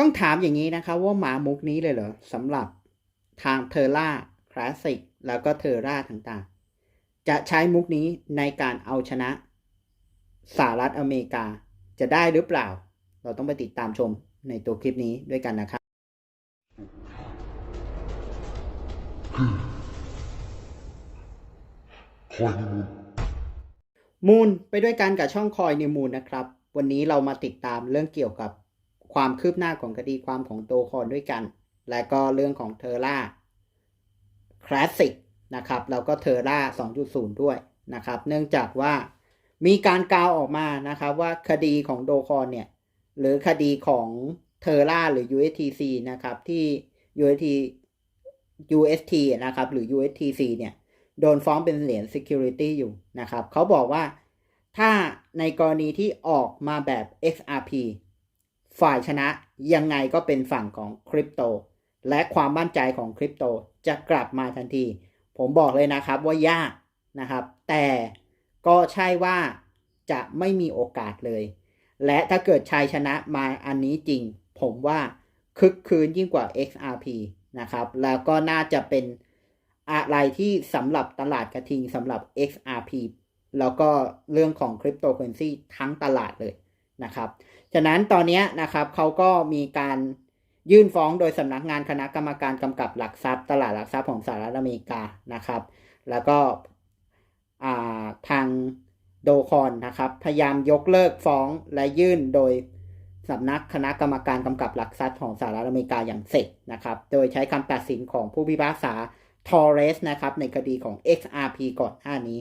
ต้องถามอย่างนี้นะครับว่าหมามุกนี้เลยเหรอสำหรับทางเทอร่าคลาสสิกแล้วก็เทอร่าต่างๆ จะใช้มุกนี้ในการเอาชนะสหรัฐอเมริกาจะได้หรือเปล่า เราต้องไปติดตามชมในตัวคลิปนี้ด้วยกันนะครับ มูลไปด้วยกันกับช่องคอยนิวมูลนะครับ วันนี้เรามาติดตามเรื่องเกี่ยวกับ ความคืบหน้าของคดีความของโตคอนด้วยกัน และก็เรื่องของเทอร่าคลาสสิกนะครับแล้วก็เทอร่า 2.0 ด้วยนะครับ เนื่องจากว่ามีการกล่าวออกมานะครับว่าคดีของโดคอนเนี่ย หรือคดีของเทอร่าหรือ USTC นะครับ ที่ UST UST นะครับ หรือ USTC เนี่ย โดนฟ้องเป็นเหรียญ security อยู่นะครับ เขาบอกว่าถ้าในกรณีที่ออกมาแบบ XRP ฝ่ายชนะยังไงก็เป็นฝั่งของคริปโต และความมั่นใจของคริปโตจะกลับมาทันที ผมบอกเลยนะครับว่ายากนะครับ แต่ก็ใช่ว่าจะไม่มีโอกาสเลย และถ้าเกิดชัยชนะมาอันนี้จริง ผมว่าคึกคืนยิ่งกว่า XRP นะครับ แล้วก็น่าจะเป็นอะไรที่สำหรับตลาดกระทิงสำหรับ XRP แล้วก็เรื่องของคริปโตเคอเรนซีทั้งตลาดเลย นะครับ ฉะนั้นตอนนี้นะครับเขาก็มีการยื่นฟ้องโดยสำนักงานคณะกรรมการกำกับหลักทรัพย์ ตลาดหลักทรัพย์ของสหรัฐอเมริกานะครับ แล้วก็ทางโดคอนนะครับ พยายามยกเลิกฟ้องและยื่นโดยสำนักคณะกรรมการกำกับหลักทรัพย์ของสหรัฐอเมริกาอย่างเสร็จนะครับ โดยใช้คำตัดสินของผู้พิพากษาทอร์เรสนะครับในคดีของ XRP ก่อนหน้านี้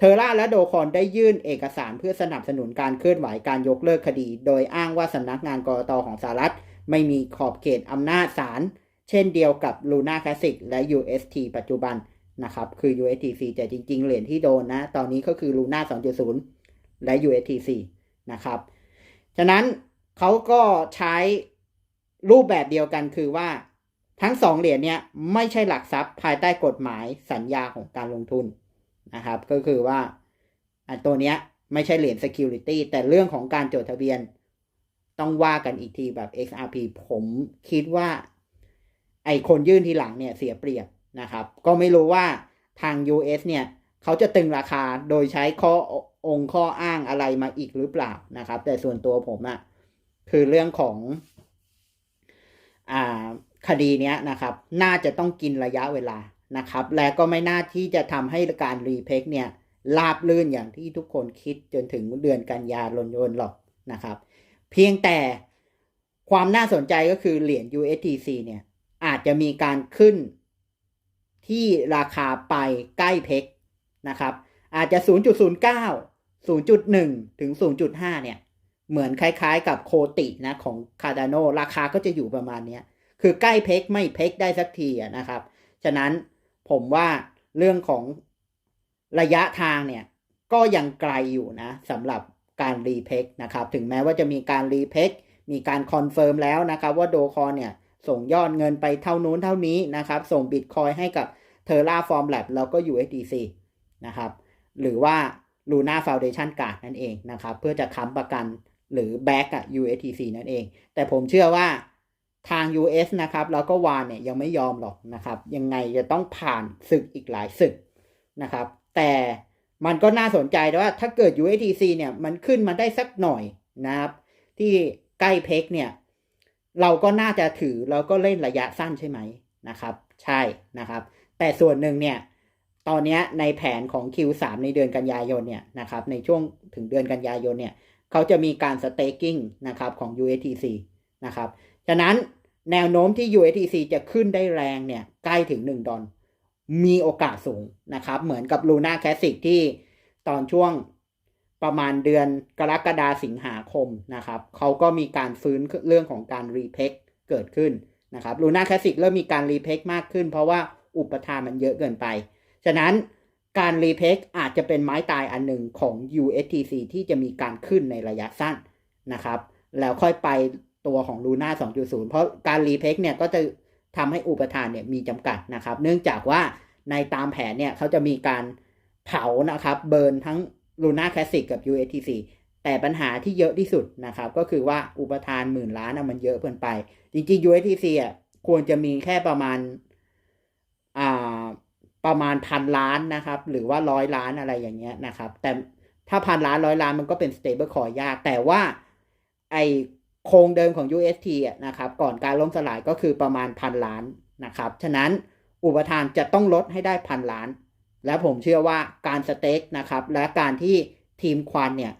เทอร่าและโดคอนได้ยื่นเอกสารเพื่อสนับสนุนการเคลื่อนไหวการยกเลิกคดี โดยอ้างว่าสำนักงานกรตของสหรัฐ ไม่มีขอบเขตอำนาจศาลเช่นเดียวกับ Luna Classic และ UST ปัจจุบันนะครับ คือ USTC แต่จริง ๆ เหรียญที่โดนนะ ตอนนี้ก็คือ Luna 2.0 และ USTC นะครับ ฉะนั้นเขาก็ใช้รูปแบบเดียวกันคือว่าทั้งสองเหรียญเนี้ยไม่ใช่หลักทรัพย์ภายใต้กฎหมายสัญญาของการลงทุน นะครับ ก็คือว่าอันตัวเนี้ยไม่ใช่เหรียญ security แต่เรื่องของการจดทะเบียนต้องว่ากันอีกทีแบบ XRP ผมคิดว่า ไอคนยื่นทีหลังเนี่ยเสียเปรียบนะครับ ก็ไม่รู้ว่าทาง US เนี่ย เขาจะตึงราคาโดยใช้ข้อองค์ข้ออ้างอะไรมาอีกหรือเปล่านะครับ แต่ส่วนตัวผมอะคือเรื่องของอ่าคดีเนี้ยนะครับ น่าจะต้องกินระยะเวลา นะครับ และก็ไม่น่าที่จะทำให้การรีเพกเนี่ยลาบลื่นอย่างที่ทุกคนคิดจนถึงเดือนกันยายนยนหรอกนะครับ เพียงแต่ความน่าสนใจก็คือเหรียญ USDC เนี่ยอาจจะมีการขึ้นที่ราคาไปใกล้เพกนะครับ อาจจะ 0.09 0.1 ถึง 0.5 เนี่ย เหมือนคล้ายๆกับโคตินะของคาร์ดาโนราคาก็จะอยู่ประมาณนี้คือใกล้เพกไม่เพกได้สักทีนะครับ ฉะนั้น ผมว่าเรื่องของระยะทางเนี่ย ก็ยังไกลอยู่นะสำหรับการรีเพกนะครับ ถึงแม้ว่าจะมีการรีเพกมีการคอนเฟิร์มแล้วนะครับ ว่าโดคอนเนี่ย ส่งยอดเงินไปเท่านู้นเท่านี้นะครับ ส่งบิตคอยให้กับเทอร่าฟอร์มแลบแล้วก็ USDC นะครับ หรือว่า Luna Foundation Card นั่นเองนะครับ เพื่อจะค้ำประกันหรือ back กับ USDC นั่นเอง แต่ผมเชื่อว่า ทาง US นะครับแล้วก็วานเนี่ยยังไม่ยอมหรอกนะครับ ยังไงจะต้องผ่านศึกอีกหลายศึกนะครับ แต่มันก็น่าสนใจว่าถ้าเกิด USDC เนี่ยมันขึ้นมาได้สักหน่อยนะครับที่ใกล้เพกเนี่ยเราก็น่าจะถือแล้วก็เล่นระยะสั้นใช่ไหมนะครับ ใช่นะครับ แต่ส่วนหนึ่งเนี่ยตอนนี้ในแผนของ Q3 ในเดือนกันยายนเนี่ยนะครับในช่วงถึงเดือนกันยายนเนี่ยเขาจะมีการ staking นะครับของ USDC นะครับ ฉะนั้นแนวโน้มที่ USDC จะขึ้นได้แรงเนี่ยใกล้ถึง 1 ดอลมีโอกาสสูงนะครับ เหมือนกับ Luna Classic ที่ตอนช่วงประมาณเดือนกรกฎาสิงหาคมนะครับเขาก็มีการฟื้นเรื่องของการรีเพกเกิดขึ้นนะครับ Luna Classic เริ่มมีการรีเพกมากขึ้น เพราะว่าอุปทานมันเยอะเกินไป ฉะนั้นการรีเพกอาจจะเป็นไม้ตายอันหนึ่งของ USTC ที่จะมีการขึ้นในระยะสั้นนะครับ แล้วค่อยไป ตัวของ Luna 2.0 เพราะการรีเพกเนี่ยก็จะทำให้อุปทานเนี่ยมีจำกัดนะครับ เนื่องจากว่าในตามแผนเนี่ยเขาจะมีการเผานะครับเบิร์นทั้ง Luna Classic กับ USTC แต่ปัญหาที่เยอะที่สุดนะครับ ก็คือว่าอุปทานหมื่นล้านมันเยอะเกินไป จริงๆ USDC อะควรจะมีแค่ประมาณอ่าประมาณพันล้านนะครับ หรือว่าร้อยล้านอะไรอย่างเงี้ยนะครับ แต่ถ้าพันล้านร้อยล้านมันก็เป็น stable coin ยาก แต่ว่าไอ โครงเดิมของ UST นะครับก่อนการล่มสลายก็คือประมาณพันล้านนะครับฉะนั้นอุปทานจะต้องลดให้ได้พันล้าน และผมเชื่อว่าการสเต็กนะครับและการที่ทีมควันเนี่ย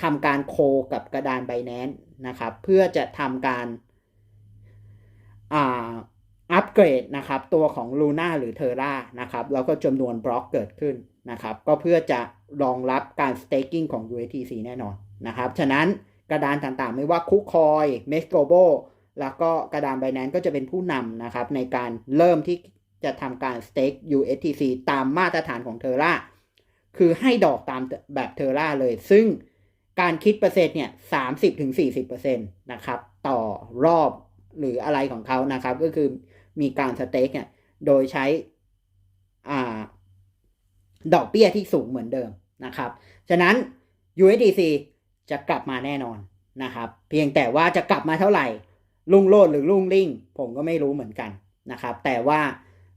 ทำการโคกับกระดานไบแนนนะครับเพื่อจะทำการอัปเกรดนะครับตัวของ Luna หรือ Terra นะครับแล้วก็จำนวนบล็อกเกิดขึ้นนะครับก็เพื่อจะรองรับการ staking ของ USTC แน่นอนนะครับฉะนั้น กระดานต่างๆ ไม่ว่าคุกคอยเมสโกโบแล้วก็กระดานไบแนนก็จะเป็นผู้นำนะครับในการเริ่มที่จะทำการ stake USTC ตามมาตรฐานของ Terra คือให้ดอกตามแบบ Terra เลย ซึ่งการคิดเปอร์เซ็นต์เนี่ยสามสิบถึงสี่สิบเปอร์เซ็นต์นะครับต่อรอบหรืออะไรของเขานะครับ ก็คือมีการสเต็กเนี่ยโดยใช้อ่าดอกเบี้ยที่สูงเหมือนเดิมนะครับ ฉะนั้น USDC จะกลับมาแน่นอนนะครับ เพียงแต่ว่าจะกลับมาเท่าไหร่ ลุ่งโลดหรือลุ่งลิ่งผมก็ไม่รู้เหมือนกันนะครับ แต่ว่า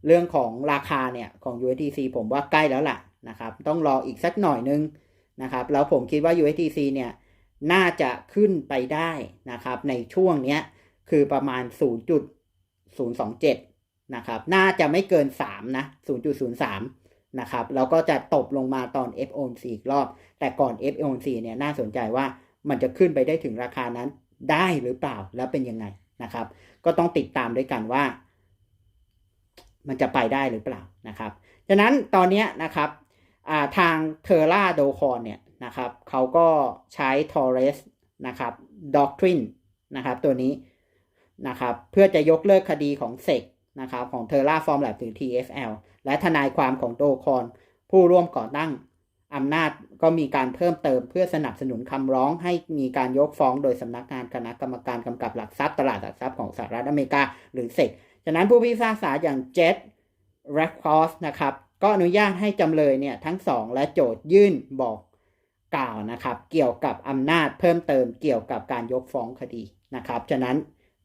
เรื่องของราคาเนี่ยของ USDC ผมว่าใกล้แล้วล่ะนะครับ ต้องรออีกสักหน่อยนึงนะครับ แล้วผมคิดว่า USDC เนี่ยน่าจะขึ้นไปได้นะครับ ในช่วงเนี้ยคือประมาณ 0.027 นะครับ น่าจะไม่เกิน 3 นะ 0.03 นะครับแล้วก็จะตบลงมาตอน FOMC อีกรอบ แต่ก่อน FOMC เนี่ยน่าสนใจว่ามันจะขึ้นไปได้ถึงราคานั้นได้หรือเปล่าแล้วเป็นยังไงนะครับ ก็ต้องติดตามด้วยกันว่า มันจะไปได้หรือเปล่านะครับฉะนั้นตอนนี้นะครับทางเทอร่าโดคอนเนี่ยนะครับเขาก็ใช้ Torres นะครับ Doctrine นะครับตัวนี้นะครับเพื่อจะยกเลิกคดีของเซกนะครับของ Terra Form Lab หรือ TFL และทนายความของโดคอน ผู้ร่วมก่อตั้งอำนาจก็มีการเพิ่มเติมเพื่อสนับสนุนคำร้องให้มีการยกฟ้องโดยสำนักงานคณะกรรมการกำกับหลักทรัพย์ตลาดหลักทรัพย์ของสหรัฐอเมริกาหรือเซกฉะนั้นผู้พิพากษาอย่างเจ t แรคคอสนะครับก็อนุญาตให้จำเลยเนี่ยทั้งสองและโจทยื่นบอกกล่าวนะครับ เกี่ยวกับอำนาจเพิ่มเติมเกี่ยวกับการยกฟ้องคดีนะครับ ฉะนั้น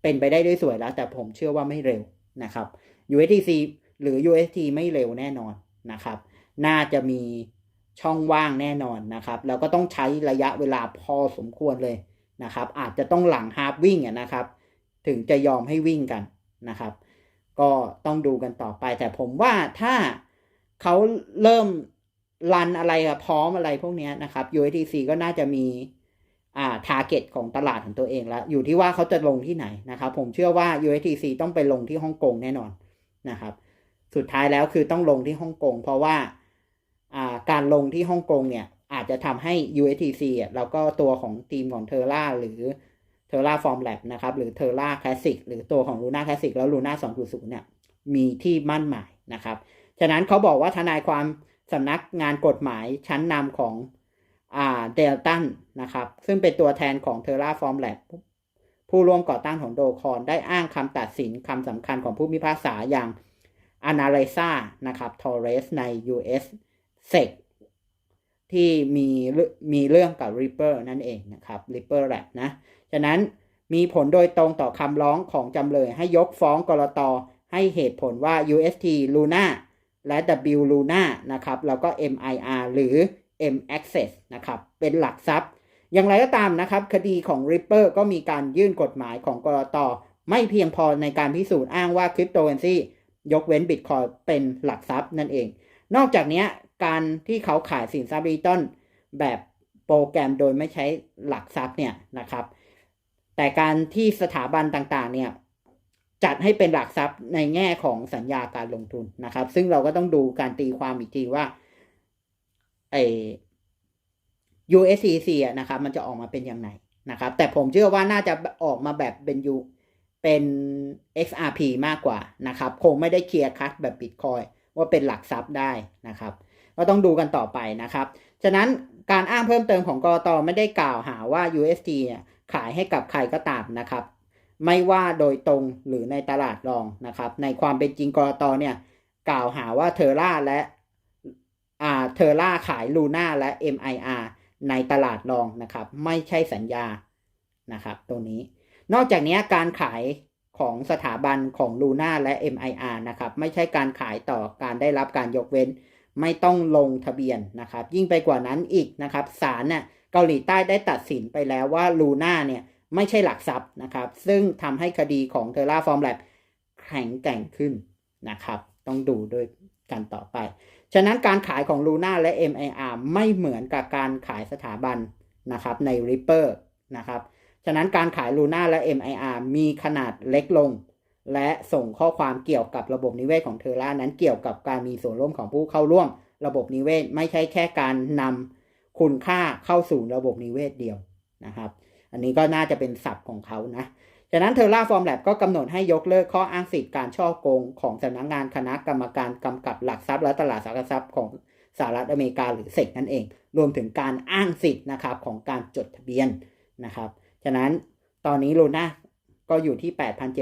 เป็นไปได้ด้วยสวยแล้ว แต่ผมเชื่อว่าไม่เร็วนะครับ USDC หรือ UST ไม่เร็วแน่นอนนะครับ น่าจะมีช่องว่างแน่นอนนะครับ แล้วก็ต้องใช้ระยะเวลาพอสมควรเลยนะครับ อาจจะต้องหลังฮาร์ปวิ่งนะครับ ถึงจะยอมให้วิ่งกันนะครับ ก็ต้องดูกันต่อไปแต่ผมว่าถ้าเขาเริ่มรันอะไรพร้อมอะไรพวกนี้นะครับ USDC ก็น่าจะมีอ่า target ของตลาดของตัวเองแล้ว อยู่ที่ว่าเขาจะลงที่ไหนนะครับ ผมเชื่อว่า USDC ต้องไปลงที่ฮ่องกงแน่นอนนะครับ สุดท้ายแล้วคือต้องลงที่ฮ่องกง เพราะว่าการลงที่ฮ่องกงเนี่ยอาจจะทำให้ USDC อะแล้วก็ตัวของทีมของเทอร่าหรือ Terra Form Lab นะครับหรือ Terra Classic หรือตัวของ Luna Classic แล้ว Luna 2.0เนี่ยมีที่มั่นหมายนะครับ ฉะนั้นเขาบอกว่าทนายความสำนักงานกฎหมายชั้นนำของเดลตันนะครับซึ่งเป็นตัวแทนของ Terra Form Lab ผู้ร่วมก่อตั้งของโดคอนได้อ้างคำตัดสินคำสำคัญของผู้พิพากษาอย่าง a n a l y z a นะครับ Torres ใน US SEC ที่มีมีเรื่องกับ Ripper นั่นเองนะครับ Ripper Lab นะ ฉะนั้นมีผลโดยตรงต่อคำร้องของจำเลยให้ยกฟ้องกรตให้เหตุผลว่า UST Luna และ W Luna นะครับ แล้วก็ MIR หรือ M Access นะครับ เป็นหลักทรัพย์ อย่างไรก็ตามนะครับ คดีของ Ripper ก็มีการยื่นกฎหมายของกรตไม่เพียงพอในการพิสูจน์อ้างว่าคริปโตเคอเรนซี ยกเว้นบิตคอยเป็นหลักทรัพย์นั่นเอง นอกจากนี้การที่เขาขายสินทรัพย์ดิจิตอลแบบโปรแกรมโดยไม่ใช้หลักทรัพย์เนี่ยนะครับ แต่การที่สถาบันต่างๆเนี่ยจัดให้เป็นหลักทรัพย์ในแง่ของสัญญาการลงทุนนะครับ ซึ่งเราก็ต้องดูการตีความอีกทีว่าไอ USCC นะครับมันจะออกมาเป็นยังไงนะครับ แต่ผมเชื่อว่าน่าจะออกมาแบบเป็น U เป็น XRP มากกว่านะครับ คงไม่ได้เคลียร์คัดแบบ Bitcoin ว่าเป็นหลักทรัพย์ได้นะครับ ก็ต้องดูกันต่อไปนะครับ ฉะนั้นการอ้างเพิ่มเติมของกรตไม่ได้กล่าวหาว่า USD ขายให้กับใครก็ตามนะครับ ไม่ว่าโดยตรงหรือในตลาดรองนะครับ ในความเป็นจริงกรตเนี่ยกล่าวหาว่าเทอร่าและอ่าเทอร่าขายลูน่าและ MIR ในตลาดรองนะครับ ไม่ใช่สัญญานะครับตัวนี้ นอกจากนี้การขายของสถาบันของ Luna และ MIR นะครับ ไม่ใช่การขายต่อการได้รับการยกเว้น ไม่ต้องลงทะเบียนนะครับ ยิ่งไปกว่านั้นอีกนะครับศาลเนี่ยเกาหลีใต้ได้ตัดสินไปแล้วว่า Luna เนี่ยไม่ใช่หลักทรัพย์นะครับ ซึ่งทำให้คดีของ t e r r a f o r m Lab แข็งแกร่งขึ้นนะครับ ต้องดูด้วยกันต่อไป ฉะนั้นการขายของ Luna และ MIR ไม่เหมือนกับการขายสถาบันนะครับใน Ripper นะครับ ฉะนั้นการขาย Luna และ MIR มีขนาดเล็กลง และส่งข้อความเกี่ยวกับระบบนิเวศของเทอร่านั้นเกี่ยวกับการมีส่วนร่วมของผู้เข้าร่วม ระบบนิเวศไม่ใช่แค่การนำคุณค่าเข้าสู่ระบบนิเวศเดียวนะครับ อันนี้ก็น่าจะเป็นศัพท์ของเขานะฉะนั้นเทอร่าฟอร์มแลบก็กำหนดให้ยกเลิกข้ออ้างสิทธิการช่อโกงของสำนักงานคณะกรรมการกำกับหลักทรัพย์และตลาดสังทรัพย์ของสหรัฐอเมริกาหรือเซกนั่นเอง รวมถึงการอ้างสิทธิ์นะครับของการจดทะเบียนนะครับ ฉะนั้นตอนนี้ลูน่าก็อยู่ที่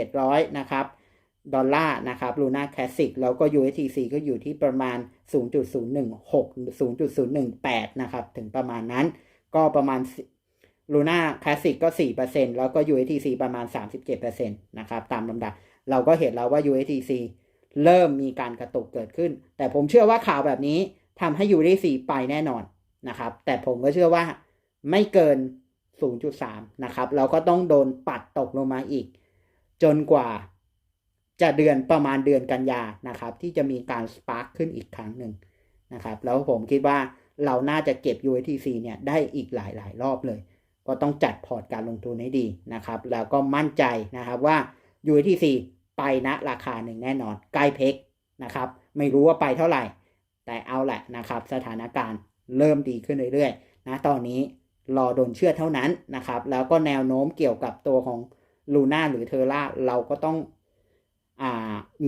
8,700 นะครับ ดอลลาร์นะครับลูน่าแคสสิกแล้วก็ USDC ก็อยู่ที่ประมาณ 0.016 0.018 นะครับ ถึงประมาณนั้น ก็ประมาณลูน่าคลาสสิกก็ 4%แล้วก็ USDC ประมาณ 37%นะครับ ตามลำดับ เราก็เห็นแล้วว่า USDC เริ่มมีการกระตุกเกิดขึ้น แต่ผมเชื่อว่าข่าวแบบนี้ทำให้ USDC ไปแน่นอนนะครับ แต่ผมก็เชื่อว่าไม่เกิน 0.3 นะครับ เราก็ต้องโดนปัดตกลงมาอีก จนกว่าจะเดือนประมาณเดือนกันยานะครับ ที่จะมีการสปาร์คขึ้นอีกครั้งหนึ่งนะครับ แล้วผมคิดว่าเราน่าจะเก็บ USDC เนี่ยได้อีกหลายๆรอบเลย ก็ต้องจัดพอร์ตการลงทุนให้ดีนะครับ แล้วก็มั่นใจนะครับว่า USDC ไปณราคาหนึ่งแน่นอน ใกล้เพกนะครับ ไม่รู้ว่าไปเท่าไหร่ แต่เอาแหละนะครับ สถานการณ์เริ่มดีขึ้นเรื่อยๆนะตอนนี้ รอโดนเชื่อเท่านั้นนะครับ แล้วก็แนวโน้มเกี่ยวกับตัวของลูน่าหรือเทอร่าเราก็ต้องอ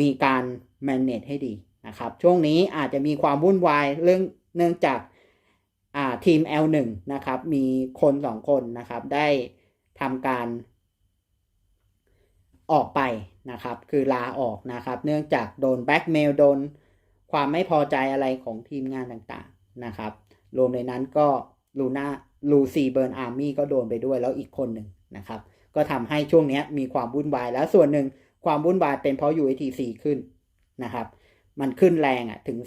มีการ manage ให้ดีนะครับ ช่วงนี้อาจจะมีความวุ่นวายเรื่องเนื่องจากาทีม L1 นะครับ มีคนสองคนนะครับ ได้ทำการออกไปนะครับ คือลาออกนะครับ เนื่องจากโดนแบ็กเมลโดนความไม่พอใจอะไรของทีมงานต่างๆนะครับ รวมในนั้นก็ ลูน่าลูซีเบิร์นอาร์มี่ก็โดนไปด้วยแล้วอีกคนหนึ่งนะครับ ก็ทำให้ช่วงนี้มีความวุ่นวายแล้วส่วนหนึ่งความวุ่นวายเป็นเพราะ USTC ขึ้นนะครับ มันขึ้นแรงอะถึง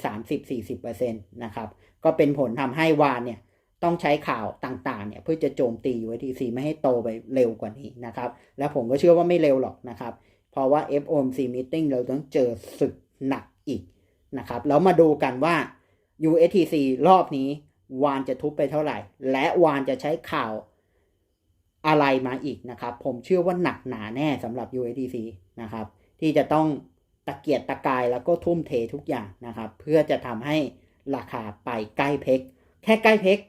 30-40%นะครับ ก็เป็นผลทำให้วานเนี่ยต้องใช้ข่าวต่างๆเนี่ยเพื่อจะโจมตี USTC ไม่ให้โตไปเร็วกว่านี้นะครับ และผมก็เชื่อว่าไม่เร็วหรอกนะครับ เพราะว่า FOMC meeting เราต้องเจอศึกหนักอีกนะครับ แล้วมาดูกันว่า USTC รอบนี้ วานจะทุบไปเท่าไหร่ และวานจะใช้ข่าวอะไรมาอีกนะครับ ผมเชื่อว่าหนักหนาแน่สำหรับ USDC นะครับ ที่จะต้องตะเกียกตะกายแล้วก็ทุ่มเททุกอย่างนะครับ เพื่อจะทำให้ราคาไปใกล้เพกแค่ใกล้เพก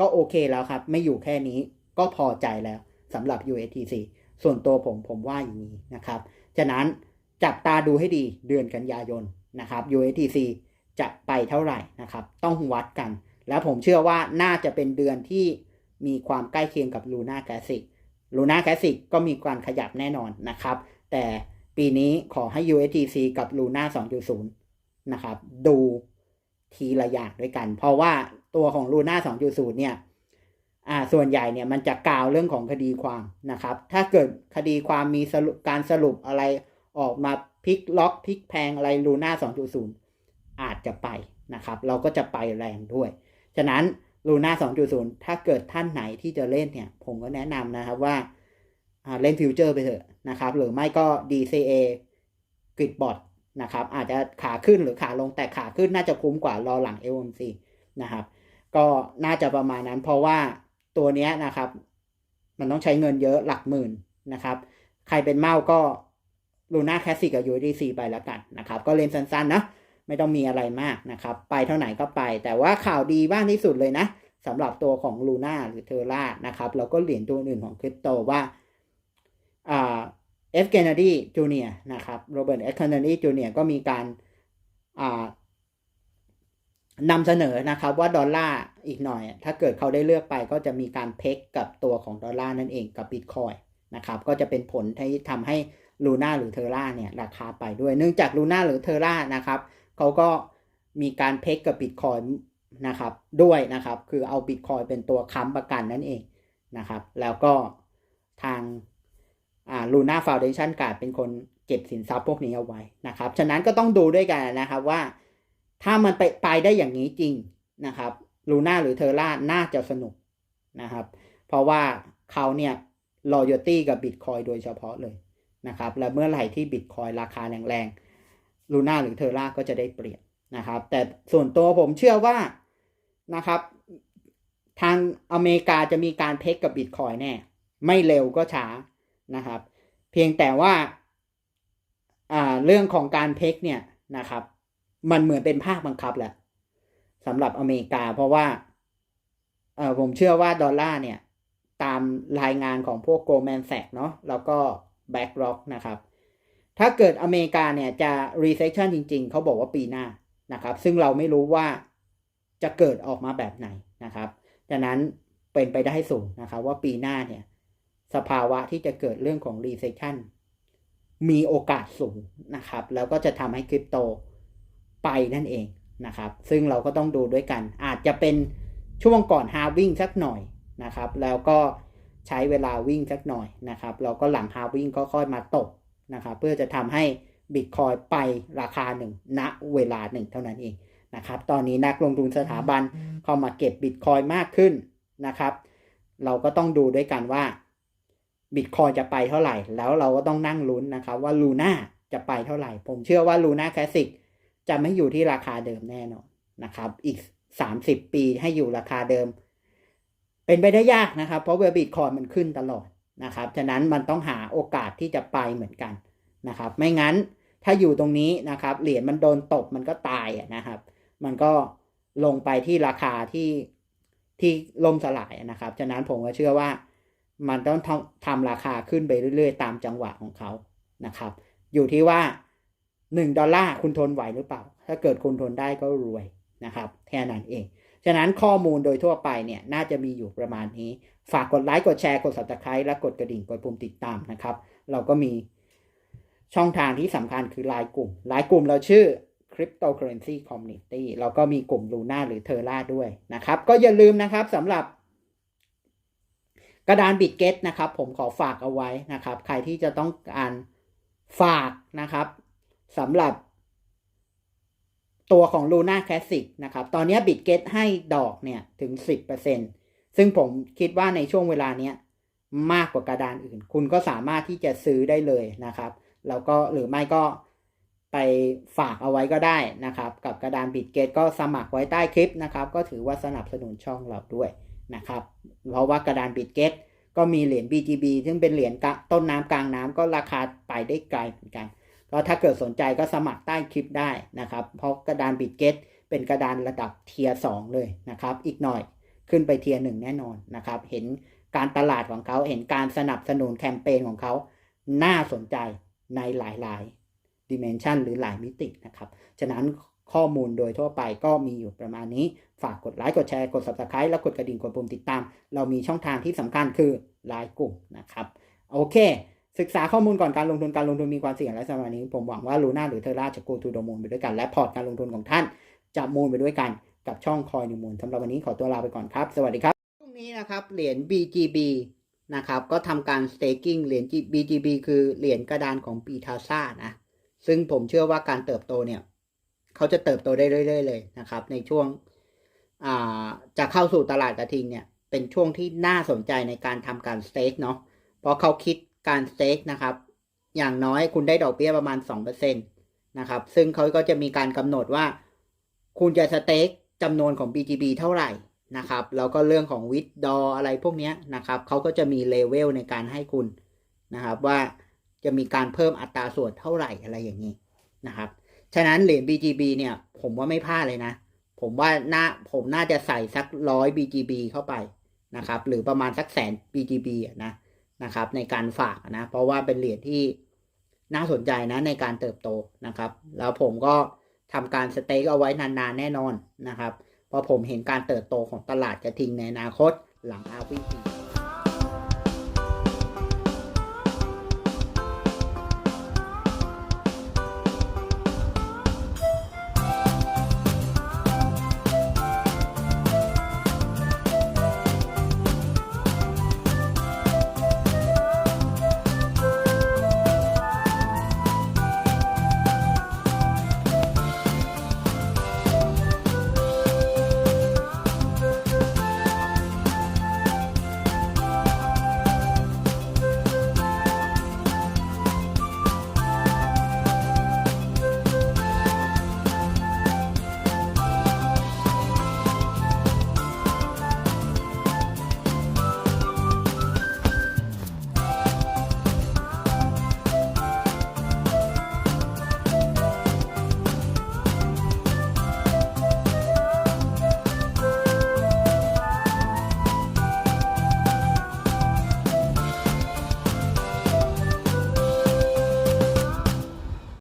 ก็โอเคแล้วครับ ไม่อยู่แค่นี้ก็พอใจแล้วสำหรับ USDC ส่วนตัวผมผมว่าอย่างนี้นะครับ ฉะนั้นจับตาดูให้ดีเดือนกันยายนนะครับ USDC จะไปเท่าไหร่นะครับ ต้องวัดกัน แล้วผมเชื่อว่าน่าจะเป็นเดือนที่มีความใกล้เคียงกับ Luna Classic Luna Classic ก็มีการขยับแน่นอนนะครับ แต่ปีนี้ขอให้ USTC กับ Luna 2.0 นะครับ ดูทีละอย่างด้วยกัน เพราะว่าตัวของ Luna 2.0 เนี่ยอ่าส่วนใหญ่เนี่ยมันจะกล่าวเรื่องของคดีความนะครับ ถ้าเกิดคดีความมีสรุปการสรุปอะไรออกมาพลิกล็อกพลิกแพงอะไร Luna 2.0 อาจจะไปนะครับ เราก็จะไปแรงด้วย ฉะนั้นลูน่า2.0 ถ้าเกิดท่านไหนที่จะเล่นเนี่ย ผมก็แนะนำนะครับว่าเล่นฟิวเจอร์ไปเถอะนะครับ หรือไม่ก็ DCA กริดบอทนะครับ อาจจะขาขึ้นหรือขาลงแต่ขาขึ้นน่าจะคุ้มกว่ารอหลัง LMC นะครับ ก็น่าจะประมาณนั้นเพราะว่าตัวนี้นะครับ มันต้องใช้เงินเยอะหลักหมื่นนะครับ ใครเป็นเมาก็ลูน่าแคสซิกกับ USDC ไปแล้วกันนะครับ ก็เล่นสั้นๆนะ ไม่ต้องมีอะไรมากนะครับ ไปเท่าไหร่ก็ไป แต่ว่าข่าวดีบ้างที่สุดเลยนะสำหรับตัวของลูน่าหรือเทอร่านะครับแล้วก็เหรียญตัวอื่นของคริปโตว่าเอฟเกนดีจูเนียนะครับโรเบิร์ตเอฟเกนดีจูเนียก็มีการนำเสนอนะครับว่าดอลลาร์อีกหน่อย ถ้าเกิดเขาได้เลือกไปก็จะมีการเพกกับตัวของดอลลาร์นั่นเองกับบิตคอยนะครับก็จะเป็นผลที่ทำให้ลูน่าหรือเทอร่าเนี่ยราคาไปด้วย เนื่องจากลูน่าหรือเทอร่านะครับ เขาก็มีการเพกกับบิตคอยนะครับด้วยนะครับคือเอาบิตคอยเป็นตัวค้ำประกันนั่นเองนะครับ แล้วก็ทางอ่าลูน่าฟาวเดชันการ์ดเป็นคนเก็บสินทรัพย์พวกนี้เอาไว้นะครับ ฉะนั้นก็ต้องดูด้วยกันนะครับว่า ถ้ามันไปไปได้อย่างนี้จริงนะครับลูน่าหรือเทอร่าน่าจะสนุกนะครับ เพราะว่าเขาเนี่ย loyalty กับบิตคอยโดยเฉพาะเลยนะครับ และเมื่อไหร่ที่บิตคอยราคาแรงๆ ลูน่าหรือเทอร่าก็จะได้เปรียบนะครับ แต่ส่วนตัวผมเชื่อว่านะครับ ทางอเมริกาจะมีการเพกกับบิตคอยแน่ ไม่เร็วก็ช้านะครับ เพียงแต่ว่าเรื่องของการเพกเนี่ยนะครับ มันเหมือนเป็นภาคบังคับแหละสำหรับอเมริกา เพราะว่าผมเชื่อว่าดอลลาร์เนี่ย ตามรายงานของพวกโกลแมนแซกเนาะแล้วก็ BlackRock นะครับ ถ้าเกิดอเมริกาเนี่ยจะ recession จริง ๆ เขาบอกว่าปีหน้านะครับ ซึ่งเราไม่รู้ว่าจะเกิดออกมาแบบไหนนะครับดังนั้นเป็นไปได้สูงนะครับว่าปีหน้าเนี่ยสภาวะที่จะเกิดเรื่องของ recession มีโอกาสสูงนะครับ แล้วก็จะทำให้คริปโตไปนั่นเองนะครับ ซึ่งเราก็ต้องดูด้วยกัน อาจจะเป็นช่วงก่อนฮาวิ่งสักหน่อยนะครับ แล้วก็ใช้เวลาวิ่งสักหน่อยนะครับ เราก็หลังฮาวิ่งก็ค่อยมาตก นะครับเพื่อจะทำให้บิตคอยไปราคาหนึ่งณเวลาหนึ่งเท่านั้นเองนะครับตอนนี้นักลงทุนสถาบันเข้ามาเก็บบิตคอยมากขึ้นนะครับ เราก็ต้องดูด้วยกันว่าบิตคอยจะไปเท่าไหร่ แล้วเราก็ต้องนั่งลุ้นนะครับว่าลูน่าจะไปเท่าไหร่ ผมเชื่อว่าลูน่าแคสสิกจะไม่อยู่ที่ราคาเดิมแน่นอนนะครับ อีก 30 ปีให้อยู่ราคาเดิม เป็นไปได้ยากนะครับ เพราะว่าบิตคอยมันขึ้นตลอด นะครับฉะนั้นมันต้องหาโอกาสที่จะไปเหมือนกันนะครับ ไม่งั้นถ้าอยู่ตรงนี้นะครับ เหรียญมันโดนตบมันก็ตายนะครับ มันก็ลงไปที่ราคาที่ที่ล่มสลายนะครับ ฉะนั้นผมก็เชื่อว่ามันต้องทำทำราคาขึ้นไปเรื่อย ๆ ตามจังหวะของเขานะครับ อยู่ที่ว่า 1 ดอลลาร์คุณทนไหวหรือเปล่า ถ้าเกิดคุณทนได้ก็รวยนะครับ แค่นั้นเอง ฉะนั้นข้อมูลโดยทั่วไปเนี่ยน่าจะมีอยู่ประมาณนี้ ฝากกดไลค์กดแชร์กด subscribe และกดกระดิ่งกดปุ่มติดตามนะครับ เราก็มีช่องทางที่สำคัญคือไลน์กลุ่มไลน์กลุ่มเราชื่อ Cryptocurrency Community เราก็มีกลุ่ม Luna หรือ Terra ด้วยนะครับ ก็อย่าลืมนะครับสำหรับกระดานบิตเกตนะครับ ผมขอฝากเอาไว้นะครับ ใครที่จะต้องการฝากนะครับสำหรับ ตัวของ Luna Classic นะครับ ตอนนี้บิตเกตให้ดอกเนี่ยถึง 10%ซึ่งผมคิดว่าในช่วงเวลาเนี้ยมากกว่ากระดานอื่น คุณก็สามารถที่จะซื้อได้เลยนะครับ แล้วก็หรือไม่ก็ไปฝากเอาไว้ก็ได้นะครับ กับกระดานบิตเกตก็สมัครไว้ใต้คลิปนะครับ ก็ถือว่าสนับสนุนช่องเราด้วยนะครับ เพราะว่ากระดานบิตเกตก็มีเหรียญ BGB ซึ่งเป็นเหรียญต้นน้ำกลางน้ำก็ราคาไปได้ไกลเหมือนกัน ก็ถ้าเกิดสนใจก็สมัครใต้คลิปได้นะครับ เพราะกระดานบิตเกตเป็นกระดานระดับเทียร์สเลยนะครับ อีกหน่อยขึ้นไปเทียร์หนึ่งแน่นอนนะครับ เห็นการตลาดของเขาเห็นการสนับสนุนแคมเปญของเขา น่าสนใจในหลายๆดิเมนชันหรือหลายมิตินะครับ ฉะนั้นข้อมูลโดยทั่วไปก็มีอยู่ประมาณนี้ ฝากกดไลค์ กดแชร์ กด subscribe แล้วกดกระดิ่ง กดปุ่มติดตาม เรามีช่องทางที่สำคัญคือไลน์กลุ่มนะครับ โอเค ศึกษาข้อมูลก่อนการลงทุนการลงทุนมีความเสี่ยงและสำหรับนี้ ผมหวังว่าลูน่าหรือเทอร่าจะกูทูโดมูลไปด้วยกัน และพอร์ตการลงทุนของท่านจะมูลไปด้วยกันกับช่องคอยนิมูลสำหรับวันนี้ขอตัวลาไปก่อนครับ สวัสดีครับพรุ่งนี้นะครับเหรียญ BGB นะครับก็ทำการ staking เหรียญ BGB คือเหรียญกระดานของปีทาซ่านะซึ่งผมเชื่อว่าการเติบโตเนี่ยเขาจะเติบโตได้เรื่อยๆเลยนะครับ ในช่วงจะเข้าสู่ตลาดกระทิงเนี่ยเป็นช่วงที่น่าสนใจในการทำการสเต็กเนาะเพราะเขาคิด การสเต็กนะครับ อย่างน้อยคุณได้ดอกเบี้ยประมาณ 2%นะครับ ซึ่งเขาก็จะมีการกำหนดว่า คุณจะสเต็กจำนวนของ BGB เท่าไหร่นะครับ แล้วก็เรื่องของวิดดออะไรพวกนี้นะครับ เขาก็จะมีเลเวลในการให้คุณนะครับว่าจะมีการเพิ่มอัตราส่วนเท่าไหร่อะไรอย่างนี้นะครับ ฉะนั้นเหรียญ BGB เนี่ย ผมว่าไม่พลาดเลยนะ ผมว่าน่าผมน่าจะใส่สักร้อย BGB เข้าไปนะครับ หรือประมาณสักแสน BGB นะ นะครับ ในการฝากนะ เพราะว่าเป็นเหรียญที่น่าสนใจนะในการเติบโตนะครับ แล้วผมก็ทำการสเต็กเอาไว้นานๆแน่นอนนะครับ เพราะผมเห็นการเติบโตของตลาดกระทิงในอนาคตหลังอาวี